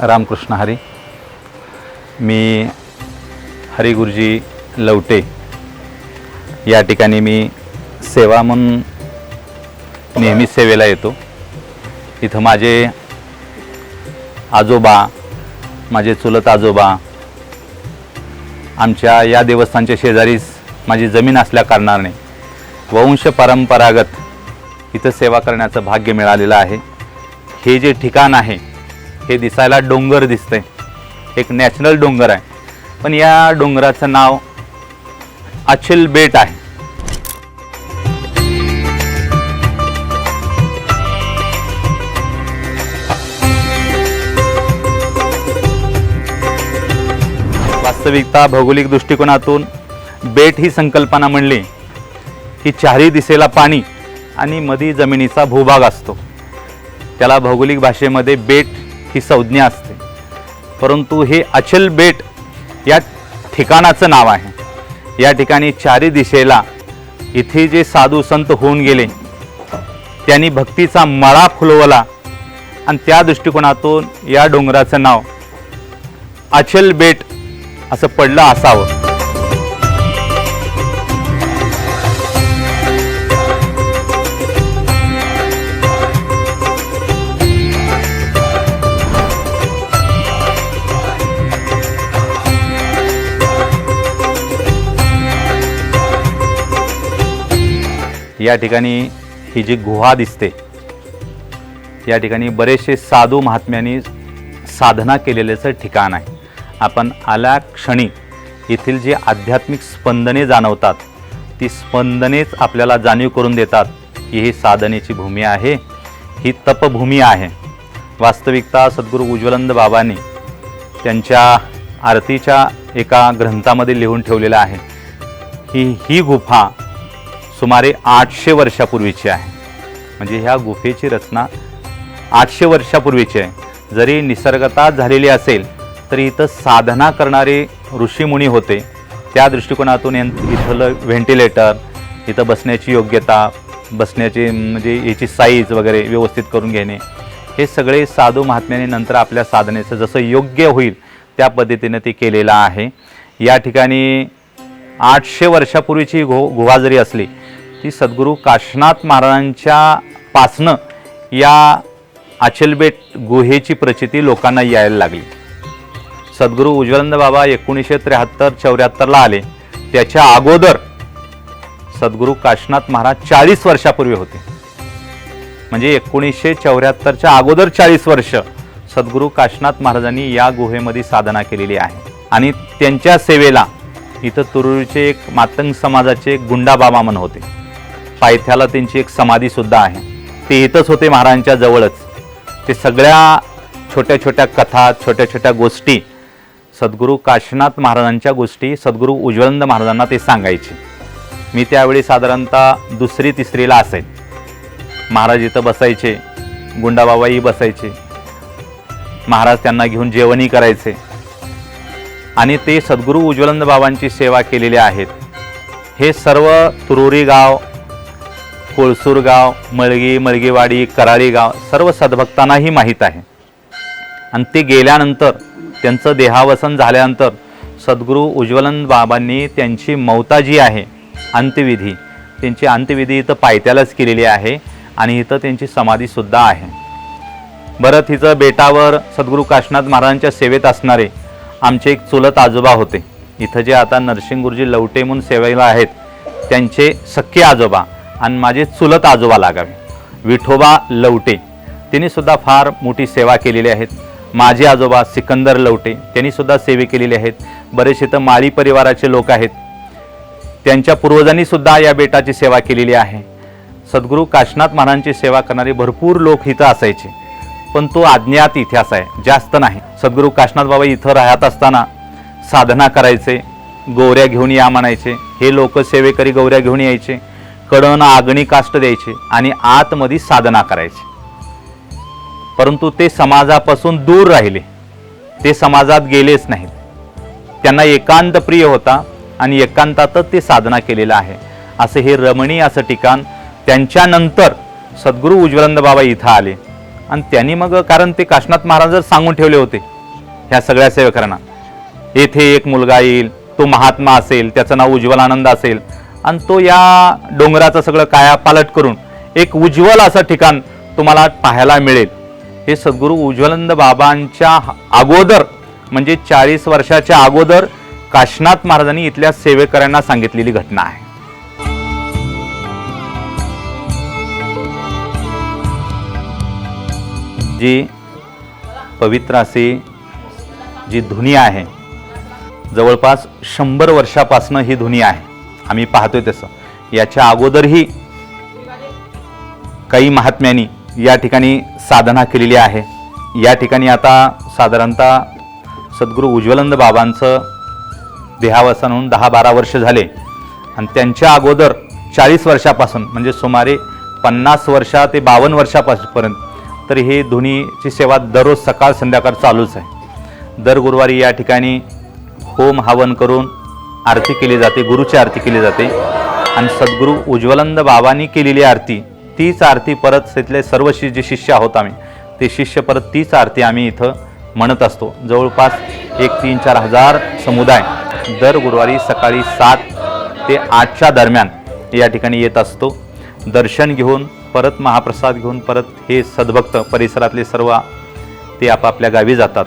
रामकृष्ण हरी. मी हरिगुरुजी लवटे. या ठिकाणी मी सेवा म्हणून नेहमी सेवेला येतो. इथं माझे आजोबा माझे चुलत आजोबा आमच्या या देवस्थानच्या शेजारीच माझी जमीन असल्या कारणाने वंश परंपरागत इथं सेवा करण्याचं भाग्य मिळालेलं आहे. हे जे ठिकाण आहे हे दिसायला डोंगर दिसतंय. एक नॅचरल डोंगर आहे. पण या डोंगराचं नाव अचिल बेट आहे. वास्तविकता भौगोलिक दृष्टिकोनातून बेट ही संकल्पना म्हणली. की चारी दिसेला पाणी आणि मधी जमिनीचा भूभाग असतो. त्याला भौगोलिक भाषेमध्ये बेट ही संज्ञा असते. परंतु हे अचल बेट या ठिकाणाचं नाव आहे. या ठिकाणी चारी दिशेला इथे जे साधू संत होऊन गेले त्यांनी भक्तीचा मळा फुलवला आणि त्या दृष्टिकोनातून या डोंगराचं नाव अचल बेट असं पडलं असावं. या ठिकाणी ही जी गुहा दिसते या ठिकाणी बरेचसे साधू महात्म्यांनी साधना केलेल्याचं ठिकाण आहे. आपण आल्या क्षणी येथील जी आध्यात्मिक स्पंदने जाणवतात ती स्पंदनेच आपल्याला जाणीव करून देतात की ही साधनेची भूमी आहे ही तपभूमी आहे. वास्तविकता सद्गुरू उज्ज्वलंद बाबांनी त्यांच्या आरतीच्या एका ग्रंथामध्ये लिहून ठेवलेलं आहे की ही गुफा सुमारे आठशे वर्षापूर्वीची आहे. म्हणजे ह्या गुफेची रचना आठशे वर्षापूर्वीची आहे. जरी निसर्गता झालेली असेल तरी इथं साधना करणारे ऋषीमुनी होते. त्या दृष्टिकोनातून इथलं व्हेंटिलेटर इथं बसण्याची योग्यता बसण्याची म्हणजे याची साईज वगैरे व्यवस्थित करून घेणे हे सगळे साधू महात्म्याने नंतर आपल्या साधनेचं जसं योग्य होईल त्या पद्धतीनं ते केलेलं आहे. या ठिकाणी आठशे वर्षापूर्वीची गो गुहा जरी असली ती सद्गुरू काशनाथ महाराजांच्या पासनं या अचलबेट गुहेची प्रचिती लोकांना यायला लागली. सद्गुरू उज्ज्वलंद बाबा एकोणीसशे त्र्याहत्तर चौऱ्याहत्तरला आले. त्याच्या अगोदर सद्गुरू काशनाथ महाराज चाळीस वर्षापूर्वी होते. म्हणजे एकोणीसशे चौऱ्याहत्तरच्या अगोदर चाळीस वर्ष सद्गुरू काशनाथ महाराजांनी या गुहेमध्ये साधना केलेली आहे. आणि त्यांच्या सेवेला इथं तुरुळीचे एक मातंग समाजाचे गुंडाबाबा गुंडा म्हणून होते. पायथ्याला त्यांची एक समाधीसुद्धा आहे. ते इथंच होते महाराजांच्या जवळच. ते सगळ्या छोट्या छोट्या कथा छोट्या छोट्या गोष्टी सद्गुरू काशीनाथ महाराजांच्या गोष्टी सद्गुरू उज्ज्वलंद महाराजांना ते सांगायचे. मी त्यावेळी साधारणतः दुसरी तिसरीला असेल महाराज इथं बसायचे गुंडाबाबाही बसायचे. महाराज त्यांना घेऊन जेवणही करायचे. आणि ते सद्गुरू उज्ज्वलंद बाबांची सेवा केलेली आहेत. हे सर्व तुरुरी गाव कोळसूर गाव मळगी मळगीवाडी कराळी गाव सर्व सद्भक्तांनाही माहीत आहे. आणि ते गेल्यानंतर त्यांचं देहावसन झाल्यानंतर सद्गुरू उज्ज्वलन बाबांनी त्यांची मौता जी आहे अंत्यविधी. त्यांची अंत्यविधी इथं पायथ्यालाच केलेली आहे आणि इथं त्यांची समाधीसुद्धा आहे. बरं हिचं बेटावर सद्गुरू काशनाथ महाराजांच्या सेवेत असणारे आमचे एक चुलत आजोबा होते. इथं जे आता नरसिंह गुरुजी लवटे म्हणून सेवेला आहेत त्यांचे सख्खे आजोबा आणि माझे चुलत आजोबा लागावे. विठोबा लवटे त्यांनीसुद्धा फार मोठी सेवा केलेली आहेत. माझे आजोबा सिकंदर लवटे त्यांनीसुद्धा सेवे केलेली आहेत. बरेचसे तर माळी परिवाराचे लोक आहेत. त्यांच्या पूर्वजांनी सुद्धा या बेटाची सेवा केलेली आहे. सद्गुरू काशनाथ महाराजांची सेवा करणारे भरपूर लोक इथं असायचे. पण तो अज्ञात इतिहास आहे जास्त नाही. सद्गुरू काशनाथ बाबा इथं राहत असताना साधना करायचे गौऱ्या घेऊन या म्हणायचे. हे लोक सेवेकरी गौऱ्या घेऊन यायचे. कडण आगणी काष्ट द्यायचे आणि आतमध्ये साधना करायचे. परंतु ते समाजापासून दूर राहिले. ते समाजात गेलेच नाहीत. त्यांना एकांत प्रिय होता आणि एकांतातच ते साधना केलेलं आहे. असं हे रमणीय असं ठिकाण त्यांच्यानंतर सद्गुरू उज्ज्वलंद बाबा इथं आले. आणि त्यांनी मग कारण ते काशनाथ महाराज सांगून ठेवले होते ह्या सगळ्या सेवकांना. येथे एक मुलगा येईल तो महात्मा असेल त्याचं नाव उज्ज्वल आनंद असेल. आणि तो या डोंगराचं सगळं काया पालट करून एक उज्ज्वल असं ठिकाण तुम्हाला पाहायला मिळेल. हे सद्गुरू उज्ज्वलंद बाबांच्या अगोदर म्हणजे चाळीस वर्षाच्या अगोदर काशनाथ महाराजांनी इथल्या सेवेकऱ्यांना सांगितलेली घटना आहे. जी पवित्र अशी जी धुनी आहे जवळपास शंभर वर्षापासनं ही धुनी आहे. आम्ही पाहतोय तसं. याच्या अगोदरही काही महात्म्यांनी या ठिकाणी साधना केलेली आहे. या ठिकाणी आता साधारणतः सद्गुरू उज्ज्वलंद बाबांचं देहावसान होऊन दहा बारा वर्ष झाले. आणि त्यांच्या अगोदर चाळीस वर्षापासून म्हणजे सुमारे पन्नास वर्षा ते बावन्न वर्षापासपर्यंत तर ही धुनीची सेवा दररोज सकाळ संध्याकाळ चालूच आहे. दर गुरुवारी या ठिकाणी होम हवन करून आरती केली जाते गुरुची आरती केली जाते. आणि सद्गुरू उज्ज्वलंद बाबांनी केलेली आरती तीच आरती परत तिथले सर्व शि जे शिष्य आहोत आम्ही ते शिष्य परत तीच आरती आम्ही इथं म्हणत असतो. जवळपास एक तीन चार हजार समुदाय दर गुरुवारी सकाळी सात ते आठच्या दरम्यान या ठिकाणी येत असतो. दर्शन घेऊन परत महाप्रसाद घेऊन परत हे सद्भक्त परिसरातले सर्व ते आपापल्या गावी जातात.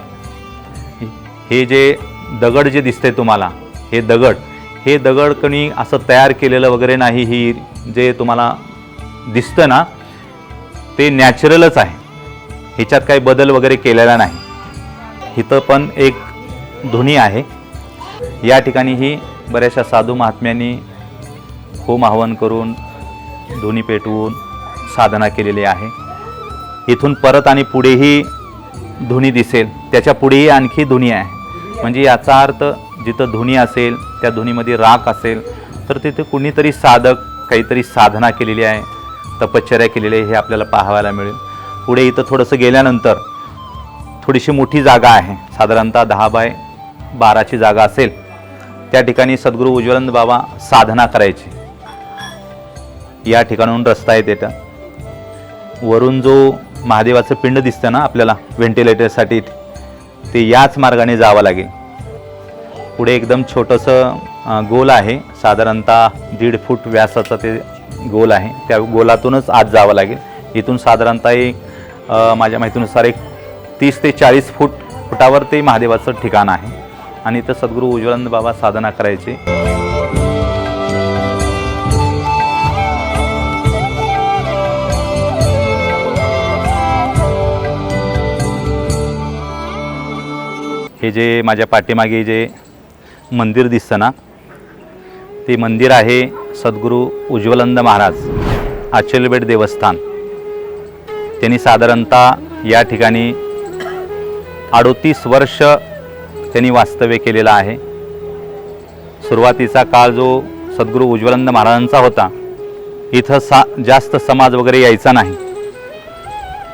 हे जे दगड जे दिसते तुम्हाला हे दगड. हे दगड कणी असं तयार केलेलं वगैरे नाही ही जे तुम्हाला दिसतं ना ते नॅचरलच आहे. ह्याच्यात काही बदल वगैरे केलेला नाही. इथं पण एक धुनी आहे. या ठिकाणी बऱ्याचशा साधू महात्म्यांनी होम आवाहन करून धुनी पेटवून साधना केलेली आहे. इथून परत आणि पुढेही धुनी दिसेल. त्याच्या पुढेही आणखी धुनी आहे. म्हणजे याचा अर्थ जिथं धुनी असेल त्या धुनीमध्ये राख असेल तर तिथे कुणीतरी साधक काहीतरी साधना केलेली आहे तपश्चर्या केलेली आहे हे आपल्याला पाहायला मिळेल. पुढे इथं थोडंसं गेल्यानंतर थोडीशी मोठी जागा आहे. साधारणतः दहा बाय बाराची जागा असेल. त्या ठिकाणी सद्गुरू उज्ज्वलंद बाबा साधना करायची. या ठिकाणून रस्ता आहे तिथं वरून जो महादेवाचं पिंड दिसतं ना आपल्याला व्हेंटिलेटरसाठी ते याच मार्गाने जावं लागेल. पुढे एकदम छोटंसं गोल आहे. साधारणतः दीड फूट व्यासाचं ते गोल आहे. त्या गोलातूनच आत जावं लागेल. इथून साधारणतः एक माझ्या माहितीनुसार एक तीस ते चाळीस फूट फुटावर ते महादेवाचं ठिकाण आहे. आणि इथं सद्गुरू उज्ज्वलंद बाबा साधना करायचे. हे जे माझ्या पाठीमागे जे मंदिर दिसतं ना ते मंदिर आहे सद्गुरू उज्ज्वलंद महाराज आचलबेट देवस्थान. त्यांनी साधारणतः या ठिकाणी अडोतीस वर्ष त्यांनी वास्तव्य केलेलं आहे. सुरुवातीचा काळ जो सद्गुरू उज्ज्वलंद महाराजांचा होता इथं सा जास्त समाज वगैरे यायचा नाही.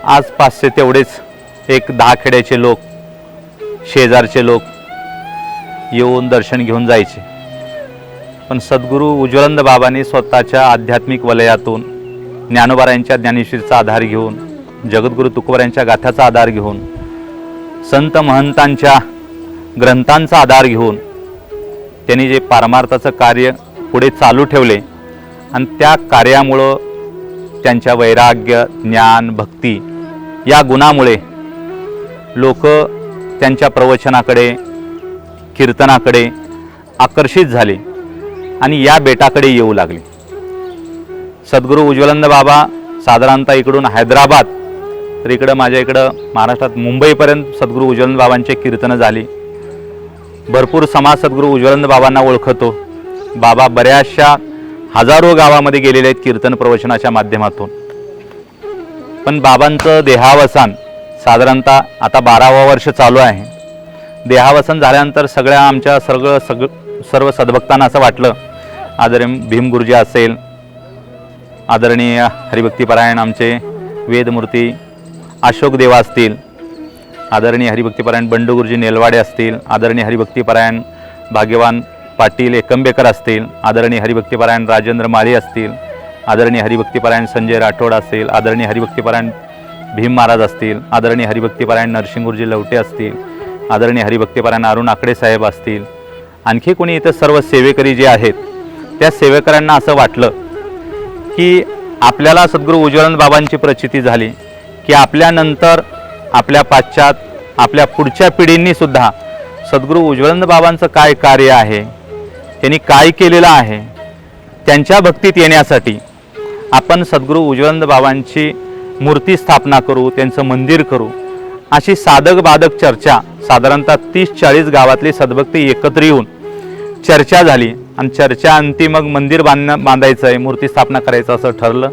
आसपासचे तेवढेच एक दहा खेड्याचे लोक शेजारचे लोक येऊन दर्शन घेऊन जायचे. पण सद्गुरू उज्ज्वलंद बाबांनी स्वतःच्या आध्यात्मिक वलयातून ज्ञानोबारायांच्या ज्ञानेश्वरीचा आधार घेऊन जगद्गुरू तुकोबारायांच्या गाथ्याचा आधार घेऊन संत महंतांच्या ग्रंथांचा आधार घेऊन त्यांनी जे पारमार्थाचं कार्य पुढे चालू ठेवले आणि त्या कार्यामुळं त्यांच्या वैराग्य ज्ञान भक्ती या गुणामुळे लोक त्यांच्या प्रवचनाकडे कीर्तनाकडे आकर्षित झाले आणि या बेटाकडे येऊ लागले. सद्गुरू उज्ज्वलंद बाबा साधारणतः इकडून हैदराबाद तर इकडं माझ्या इकडं महाराष्ट्रात मुंबईपर्यंत सद्गुरू उज्ज्वलंद बाबांचे कीर्तनं झाली. भरपूर समाज सद्गुरू उज्ज्वलंद बाबांना ओळखतो. बाबा बऱ्याचशा हजारो गावामध्ये गेलेले आहेत कीर्तन प्रवचनाच्या माध्यमातून. पण बाबांचं देहावसान साधारणतः आता बारावं वर्ष चालू आहे. देहावसन झाल्यानंतर सगळ्या आमच्या सगळं सग सर्व सद्भक्तांना असं वाटलं. आदरणीय भीमगुरुजी असेल आदरणीय हरिभक्तीपरायण आमचे वेदमूर्ती अशोक देवा असतील आदरणीय हरिभक्तीपरायण बंडू गुरुजी नेलवाडे असतील आदरणीय हरिभक्तीपरायण भाग्यवान पाटील एकंबेकर असतील आदरणीय हरिभक्तीपरायण राजेंद्र माळी असतील आदरणीय हरिभक्तीपरायण संजय राठोड असेल आदरणीय हरिभक्तीपरायण भीम महाराज असतील आदरणीय हरिभक्तीपरायण नरसिंगुरजी लवटे असतील आदरणीय हरिभक्तीपरायण अरुण आकडे साहेब असतील आणखी कोणी इथं सर्व सेवेकरी जे आहेत त्या सेवेकरांना असं वाटलं की आपल्याला सद्गुरू उज्ज्वलन बाबांची प्रचिती झाली की आपल्यानंतर आपल्या पाश्चात आपल्या पुढच्या पिढींनीसुद्धा सद्गुरू उज्ज्वलंद बाबांचं काय कार्य आहे त्यांनी काय केलेलं आहे त्यांच्या भक्तीत येण्यासाठी आपण सद्गुरू उज्ज्वलंद बाबांची मूर्ती स्थापना करू त्यांचं मंदिर करू. अशी साधक बाधक चर्चा साधारणतः तीस चाळीस गावातली सद्भक्ती एकत्र येऊन चर्चा झाली. आणि चर्चा अंती मग मंदिर बांधणं बांधायचं आहे मूर्ती स्थापना करायचं असं ठरलं.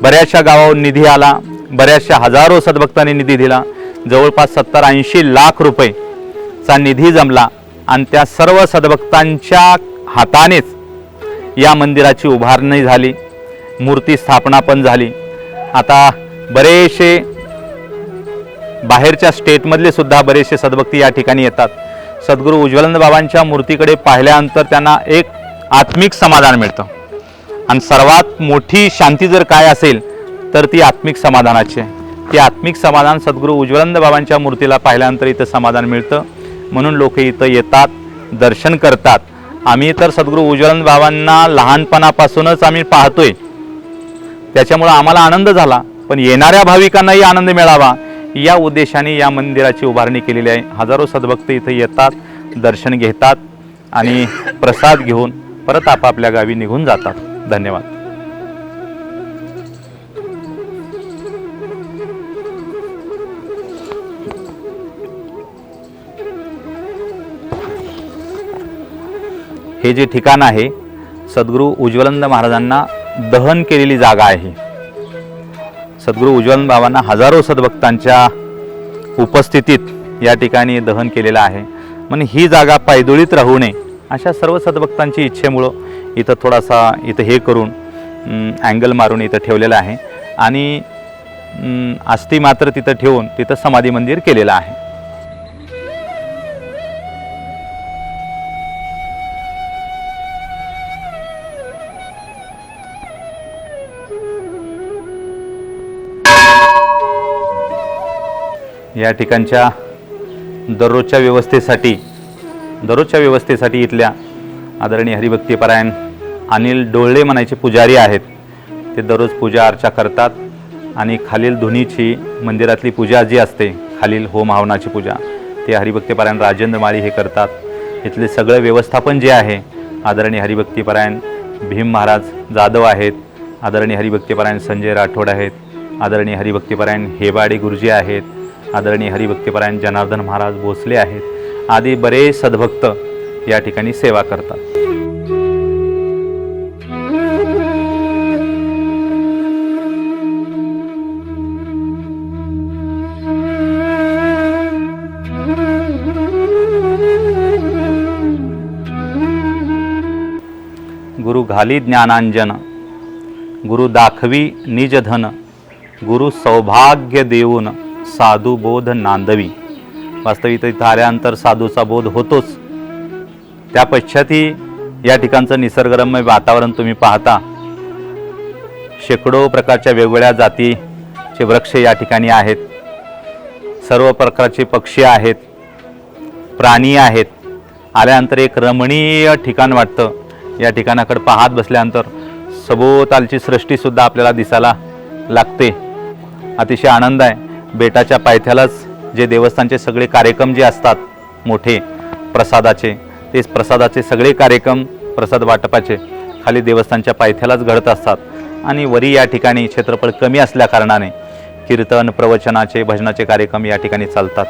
बऱ्याचशा गावावर निधी आला. बऱ्याचशा हजारो सद्भक्तांनी निधी दिला. जवळपास सत्तर ऐंशी लाख रुपयेचा निधी जमला. आणि त्या सर्व सद्भक्तांच्या हातानेच या मंदिराची उभारणी झाली. मूर्ती स्थापना पण झाली. आता बरेचसे बाहेरच्या स्टेटमधले सुद्धा बरेचसे सद्भक्ती या ठिकाणी येतात. सद्गुरू उज्ज्वलंद बाबांच्या मूर्तीकडे पाहिल्यानंतर त्यांना एक आत्मिक समाधान मिळतं. आणि सर्वात मोठी शांती जर काय असेल तर ती आत्मिक समाधानाची आहे. ती आत्मिक समाधान सद्गुरू उज्ज्वलंद बाबांच्या मूर्तीला पाहिल्यानंतर इथं समाधान मिळतं. म्हणून लोक इथं येतात दर्शन करतात. आम्ही तर सद्गुरू उज्ज्वलंद बाबांना लहानपणापासूनच आम्ही पाहतोय. त्याच्यामुळं आम्हाला आनंद झाला. पण येणाऱ्या भाविकांनाही आनंद मिळावा. या उद्देशाने या मंदिराची उभारणी केलेली आहे. हजारो सद्भक्त इथे येतात दर्शन घेतात आणि प्रसाद घेऊन परत आपापल्या गावी निघून जातात. धन्यवाद. हे जे ठिकाण आहे सद्गुरू उज्ज्वलंद महाराजांना दहन केलेली जागा आहे. सद्गुरू उज्ज्वलन बाबांना हजारो सद्भक्तांच्या उपस्थितीत या ठिकाणी दहन केलेलं आहे. म्हणून ही जागा पायदुळीत राहू नये अशा सर्व सद्भक्तांची इच्छेमुळं इथं थोडासा इथं हे करून अँगल मारून इथं ठेवलेलं आहे. आणि आस्ती मात्र तिथं ठेवून तिथं समाधी मंदिर केलेलं आहे. या ठिकाणच्या दररोजच्या व्यवस्थेसाठी दररोजच्या व्यवस्थेसाठी इथल्या आदरणीय हरिभक्तीपरायण अनिल डोळले म्हणायचे पुजारी आहेत. ते दररोज पूजा अर्चा करतात आणि खालील धुनीची मंदिरातली पूजा जी असते खालील होम हवनाची पूजा ते हरिभक्तीपरायण राजेंद्र माळी हे करतात. इथले सगळं व्यवस्थापन जे आहे आदरणीय हरिभक्तीपरायण भीम महाराज जाधव आहेत आदरणीय हरिभक्तीपरायण संजय राठोड आहेत आदरणीय हरिभक्तीपरायण हेबाडे गुरुजी आहेत आदरणीय हरिभक्तीपरायण जनार्दन महाराज भोसले आहेत. आदी बरेच सद्भक्त या ठिकाणी सेवा करतात. गुरु घाली ज्ञानांजन गुरु दाखवी निजधन गुरु सौभाग्य देऊन साधू बोध नांदवी. वास्तविक इथं आल्यानंतर साधूचा बोध होतोच. त्या पश्चातही या ठिकाणचं निसर्गरम्य वातावरण तुम्ही पाहता. शेकडो प्रकारच्या वेगवेगळ्या जातीचे वृक्ष या ठिकाणी आहेत. सर्व प्रकारचे पक्षी आहेत. प्राणी आहेत. आल्यानंतर एक रमणीय ठिकाण वाटतं. या ठिकाणाकडे पाहत बसल्यानंतर सभोवतालची सृष्टीसुद्धा आपल्याला दिसायला लागते. अतिशय आनंद आहे. बेटाच्या पायथ्यालाच जे देवस्थानचे सगळे कार्यक्रम जे असतात मोठे प्रसादाचे तेच प्रसादाचे सगळे कार्यक्रम प्रसाद वाटपाचे खाली देवस्थानच्या पायथ्यालाच घडत असतात. आणि वरी या ठिकाणी क्षेत्रफळ कमी असल्याकारणाने कीर्तन प्रवचनाचे भजनाचे कार्यक्रम या ठिकाणी चालतात.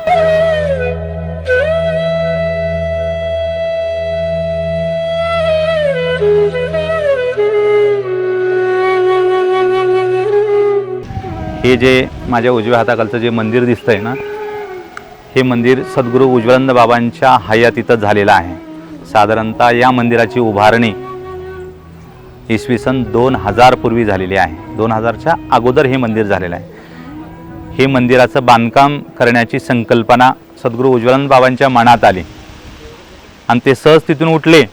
हे जे माझ्या उजव्या हाताखालचं जे मंदिर दिसतंय ना हे मंदिर सद्गुरू उज्ज्वलंद बाबांच्या हयातीतच झालेलं आहे. साधारणतः या मंदिराची उभारणी इसवी सन दोन हजारपूर्वी झालेली आहे. दोन हजारच्या अगोदर हे मंदिर झालेलं आहे. हे मंदिराचं बांधकाम करण्याची संकल्पना सद्गुरू उज्ज्वलन बाबांच्या मनात आली. आणि ते सहज तिथून उठले.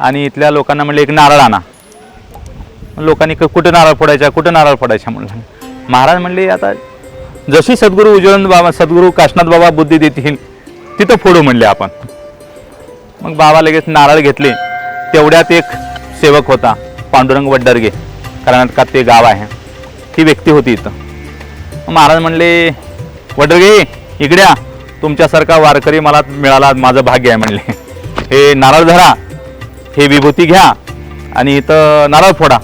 आणि इथल्या लोकांना म्हणले एक नारळ आणा. लोकांनी क- कुठं नारळ फोडायचा कुठं नारळ फोडायचा म्हणलं. महाराज म्हणले आता जशी सद्गुरू उज्ज्वलन बाबा सद्गुरू काशनाथ बाबा बुद्धी देतील तिथं फोडू म्हणले आपण. मग बाबा लगेच नारळ घेतले. तेवढ्यात एक सेवक होता पांडुरंग वड्डरगे. कर्नाटकात ते गाव आहे. ती व्यक्ती होती इथं. महाराज म्हणले वडरगे इकड्या तुमच्यासारखा वारकरी मला मिळाला माझं भाग्य आहे म्हणले. हे नारळ धरा हे विभूती घ्या आणि इथं नारळ फोडा.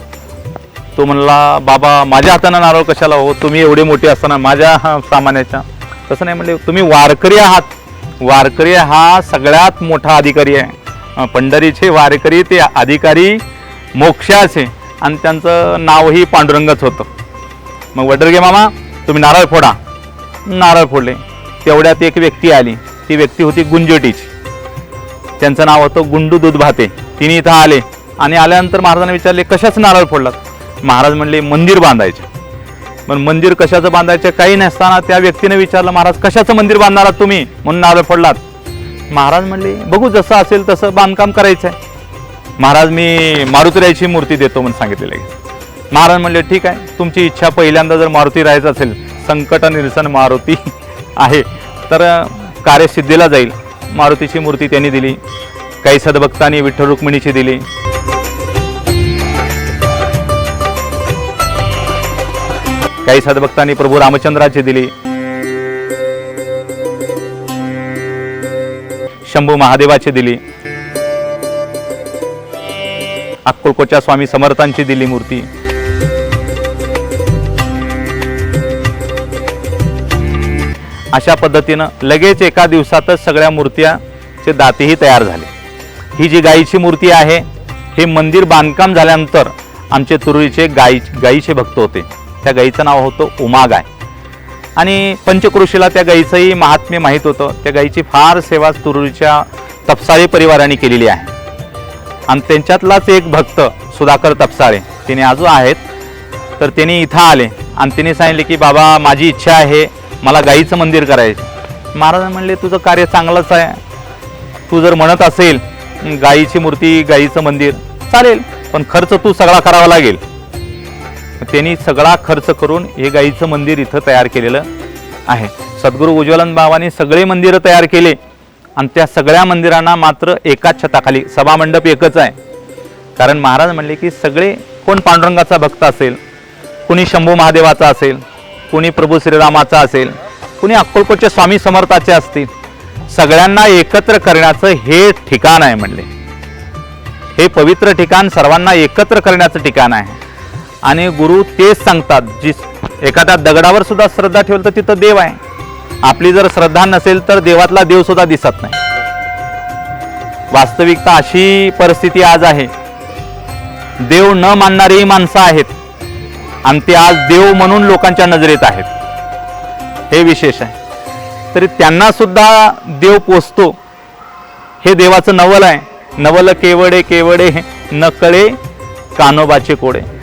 तो म्हणला बाबा माझ्या हातानं नारळ कशाला हो? तुम्ही एवढे मोठे असताना माझ्या हा, सामान्याच्या. तसं नाही म्हणले तुम्ही वारकरी आहात. वारकरी हा सगळ्यात मोठा अधिकारी आहे. पंढरीचे वारकरी ते अधिकारी मोक्षाचे. आणि त्यांचं नावही पांडुरंगच होतं. मग वडरगे मामा तुम्ही नारळ फोडा. नारळ फोडले. तेवढ्यात एक व्यक्ती आली. ती व्यक्ती होती गुंजोटीची. त्यांचं नाव होतं गुंडू दूध भाते तिने इथं आले. आणि आल्यानंतर महाराजांना विचारले कशाच नारळ फोडलात? महाराज म्हणले मंदिर बांधायचे. पण मंदिर कशाचं बांधायचं काही नसताना त्या व्यक्तीने विचारलं महाराज कशाचं मंदिर बांधणार आहात तुम्ही? म्हणून नारळ पडलात. महाराज म्हणले बघू जसं असेल तसं बांधकाम करायचं आहे महाराज मी मारुतीरायची मूर्ती देतो म्हणून सांगितलेलं आहे महाराज म्हणले ठीक आहे तुमची इच्छा पहिल्यांदा जर मारुती राहायचं असेल संकट निरसन मारुती आहे तर कार्यसिद्धीला जाईल. मारुतीची मूर्ती त्यांनी दिली काही सदभक्तांनी विठ्ठल रुक्मिणीची दिली काही सद्भक्तांनी प्रभू रामचंद्राची दिली. शंभू महादेवाची दिली. अक्कलकोटच्या स्वामी समर्थांची दिली मूर्ती. अशा पद्धतीनं लगेच एका दिवसातच सगळ्या मूर्त्याचे दातेही तयार झाले. ही जी गायीची मूर्ती आहे हे मंदिर बांधकाम झाल्यानंतर आमचे तुरुळीचे गाई गायीचे भक्त होते. त्या गाईचं नाव होतं उमा गाय. आणि पंचक्रोशीला त्या गाईचंही महात्म्य माहीत होतं. त्या गाईची फार सेवा तुरुच्या तपसाळे परिवाराने केलेली आहे. आणि त्यांच्यातलाच एक भक्त सुधाकर तपसाळे तिने अजून आहेत. तर त्यांनी इथं आले आणि तिने सांगितले की बाबा माझी इच्छा आहे मला गाईचं मंदिर करायचं. महाराज म्हणले तुझं कार्य चांगलंच आहे. तू जर म्हणत असेल गाईची मूर्ती गाईचं मंदिर चालेल. पण खर्च तू सगळा करावा लागेल. त्यांनी सगळा खर्च करून हे गाईचं मंदिर इथं तयार केलेलं आहे. सद्गुरू उज्ज्वलन बाबांनी सगळे मंदिरं तयार केले आणि त्या सगळ्या मंदिरांना मात्र एकाच छताखाली सभामंडप एकच आहे. कारण महाराज म्हणले की सगळे कोण पांडुरंगाचा भक्त असेल कुणी शंभू महादेवाचा असेल कुणी प्रभू श्रीरामाचा असेल कुणी अक्कलकोटचे स्वामी समर्थाचे असतील सगळ्यांना एकत्र करण्याचं हे ठिकाण आहे म्हणले. हे पवित्र ठिकाण सर्वांना एकत्र करण्याचं ठिकाण आहे. आणि गुरु तेच सांगतात जी एखाद्या दगडावर सुद्धा श्रद्धा ठेवलं तर तिथं देव आहे. आपली जर श्रद्धा नसेल तर देवातला देव सुद्धा दिसत नाही. वास्तविकता अशी परिस्थिती आज आहे. देव न मानणारीही माणसं आहेत. आणि ते आज देव म्हणून लोकांच्या नजरेत आहेत. हे विशेष आहे. तरी त्यांना सुद्धा देव पोचतो हे देवाचं नवल आहे. नवल केवडे केवडे नकळे कानोबाचे कोडे.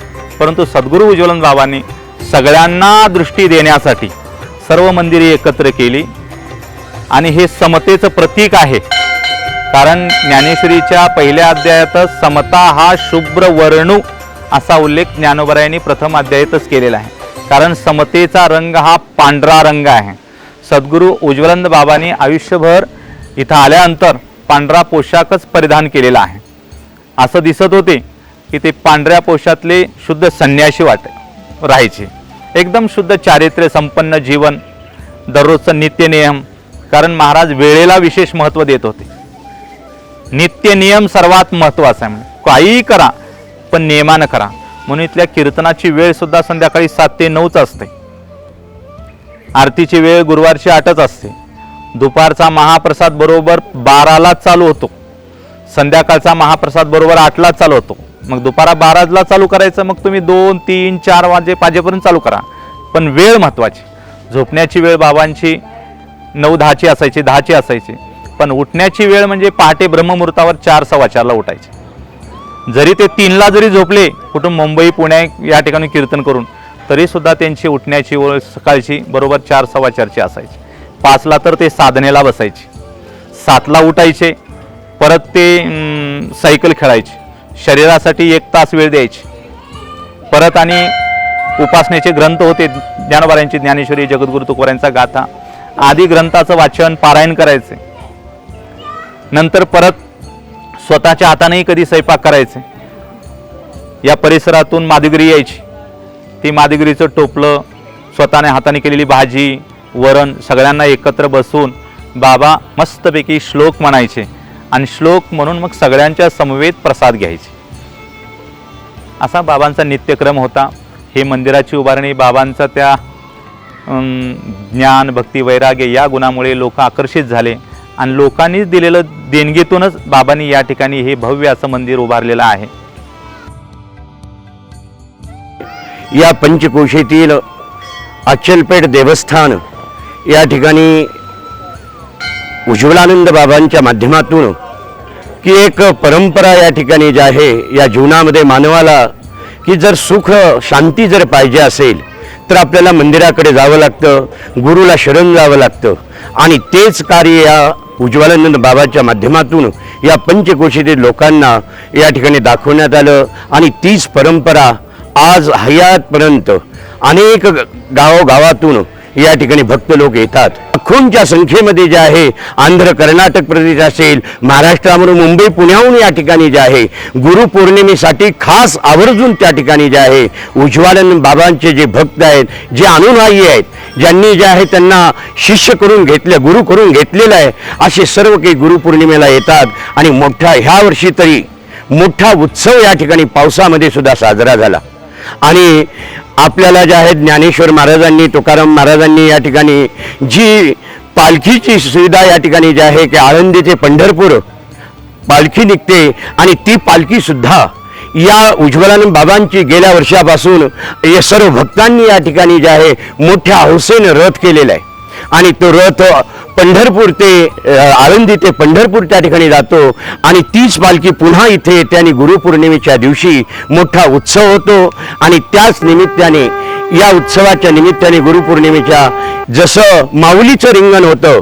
परंतु सद्गुरू उज्ज्वलन बाबांनी सगळ्यांना दृष्टी देण्यासाठी सर्व मंदिरे एकत्र केली. आणि हे समतेचं प्रतीक आहे. कारण ज्ञानेश्वरीच्या पहिल्या अध्यायातच समता हा शुभ्र वर्णू असा उल्लेख ज्ञानोबरायांनी प्रथम अध्यायातच केलेला आहे. कारण समतेचा रंग हा पांढरा रंग आहे. सद्गुरू उज्ज्वलंद बाबांनी आयुष्यभर इथं आल्यानंतर पांढरा पोशाखच परिधान केलेला आहे. असं दिसत होते की ते पांढऱ्या पोशातले शुद्ध संन्याशी वाट राहायचे. एकदम शुद्ध चारित्र्य संपन्न जीवन दररोजचं नित्य नियम कारण महाराज वेळेला विशेष महत्त्व देत होते. नित्य नियम सर्वात महत्त्वाचा आहे म्हणजे काहीही करा पण नियमानं करा. म्हणून इथल्या कीर्तनाची वेळ सुद्धा संध्याकाळी सात ते नऊच असते. आरतीची वेळ गुरुवारची आठच असते. दुपारचा महाप्रसाद बरोबर बारालाच चालू होतो. संध्याकाळचा महाप्रसाद बरोबर आठलाच चालू होतो. मग दुपारा बाराला चालू करायचं मग तुम्ही दोन तीन चार वाजे पाजेपर्यंत चालू करा. पण वेळ महत्त्वाची झोपण्याची वेळ बाबांची नऊ दहाची असायची दहाची असायची. पण उठण्याची वेळ म्हणजे पहाटे ब्रह्ममुहूर्तावर चार सव्वा चारला उठायचे. जरी ते तीनला जरी झोपले कुठून मुंबई पुणे या ठिकाणी कीर्तन करून तरीसुद्धा त्यांची उठण्याची वेळ सकाळची बरोबर चार सव्वा चारची असायची. पाचला तर ते साधनेला बसायचे. सातला उठायचे परत ते सायकल खेळायचे. शरीरासाठी एक तास वेळ द्यायची. परत आणि उपासनेचे ग्रंथ होते ज्ञानोबारायांची ज्ञानेश्वरी जगद्गुरु तुकोबारायांचा गाथा. आदी ग्रंथाचं वाचन पारायण करायचे. नंतर परत स्वतःच्या हातानेही कधी स्वयंपाक करायचे. या परिसरातून मादिगरी यायची. ती मादिगरीचं टोपलं स्वतःने हाताने केलेली भाजी वरण सगळ्यांना एकत्र बसून बाबा मस्तपैकी श्लोक म्हणायचे. आणि श्लोक म्हणून मग सगळ्यांच्या समवेत प्रसाद घ्यायचे. असा बाबांचा नित्यक्रम होता. हे मंदिराची उभारणी बाबांचा त्या ज्ञान भक्ती वैराग्य या गुणामुळे लोक आकर्षित झाले. आणि लोकांनीच दिलेलं देणगीतूनच बाबांनी या ठिकाणी हे भव्य असं मंदिर उभारलेलं आहे. या पंचकोशीतील अचलपेठ देवस्थान या ठिकाणी उज्ज्वलानंद बाबांच्या माध्यमातून की एक परंपरा या ठिकाणी जी आहे या जीवनामध्ये मानवाला की जर सुख शांती जर पाहिजे असेल तर आपल्याला मंदिराकडे जावं लागतं गुरुला शरण जावं लागतं. आणि तेच कार्य या उज्ज्वलानंद बाबाच्या माध्यमातून या पंचकोशीतील लोकांना या ठिकाणी दाखवण्यात आलं. आणि तीच परंपरा आज हयातपर्यंत अनेक गावोगावातून या ठिकाणी भक्त लोक येतात. लाखोंच्या संख्येमध्ये जे आहे आंध्र कर्नाटक प्रदेश असेल महाराष्ट्रामधून मुंबई पुण्याहून या ठिकाणी जे आहे गुरुपौर्णिमेसाठी खास आवर्जून त्या ठिकाणी जे आहे उज्ज्वालन बाबांचे जे भक्त आहेत जे अनुनायी आहेत ज्यांनी जे आहे त्यांना शिष्य करून घेतलं गुरु करून घेतलेलं आहे असे सर्व काही गुरुपौर्णिमेला येतात. आणि मोठ्या ह्या वर्षी तरी मोठा उत्सव या ठिकाणी पावसामध्ये सुद्धा साजरा झाला. आणि आपल्याला जे आहे ज्ञानेश्वर महाराजांनी तुकाराम महाराजांनी या ठिकाणी जी पालखीची सुविधा या ठिकाणी जी आहे की आळंदी ते पंढरपूर पालखी निघते आणि ती पालखीसुद्धा या उज्ज्वलानंद बाबांची गेल्या वर्षापासून या सर्व भक्तांनी या ठिकाणी जे आहे मोठ्या हौसेनं रथ केलेलं आहे. आणि तो रथ पंढरपूर ते आळंदी ते पंढरपूर त्या ठिकाणी जातो. आणि तीच पालखी पुन्हा इथे येते आणि गुरुपौर्णिमेच्या दिवशी मोठा उत्सव होतो. आणि त्याच निमित्ताने या उत्सवाच्या निमित्ताने गुरुपौर्णिमेच्या जसं माऊलीचं रिंगण होतं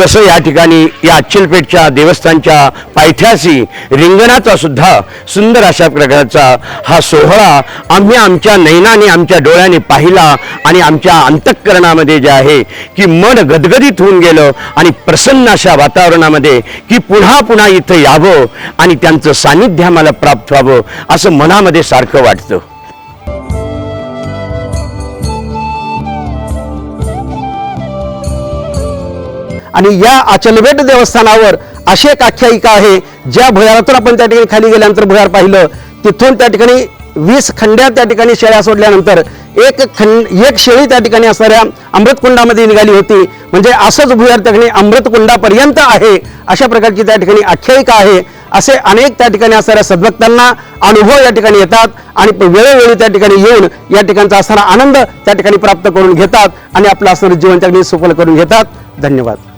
तसं या ठिकाणी या अच्चलपेठच्या देवस्थानच्या पायथ्याशी रिंगणाचा सुद्धा सुंदर अशा प्रकारचा हा सोहळा आम्ही आमच्या नयनाने आमच्या डोळ्याने पाहिला आणि आमच्या अंतःकरणामध्ये जे आहे की मन गदगदित होऊन गेलं आणि प्रसन्न अशा वातावरणामध्ये की पुन्हा पुन्हा इथं यावं आणि त्यांचं सानिध्य आम्हाला प्राप्त व्हावं असं मनामध्ये सारखं वाटतं. आणि या अचलबेट देवस्थानावर अशी एक आख्यायिका आहे ज्या भुयारातून आपण त्या ठिकाणी खाली गेल्यानंतर भुयार पाहिलं तिथून त्या ठिकाणी वीस खंड्या त्या ठिकाणी शेळ्या सोडल्यानंतर एक खंड एक शेळी त्या ठिकाणी असणाऱ्या अमृतकुंडामध्ये निघाली होती म्हणजे असंच भुयार त्या ठिकाणी अमृतकुंडापर्यंत आहे अशा प्रकारची त्या ठिकाणी आख्यायिका आहे असे अनेक त्या ठिकाणी असणाऱ्या सद्भक्तांना अनुभव या ठिकाणी येतात आणि वेळोवेळी त्या ठिकाणी येऊन या ठिकाणचा असणारा आनंद त्या ठिकाणी प्राप्त करून घेतात आणि आपलं असणारं जीवन त्या ठिकाणी सफल करून घेतात धन्यवाद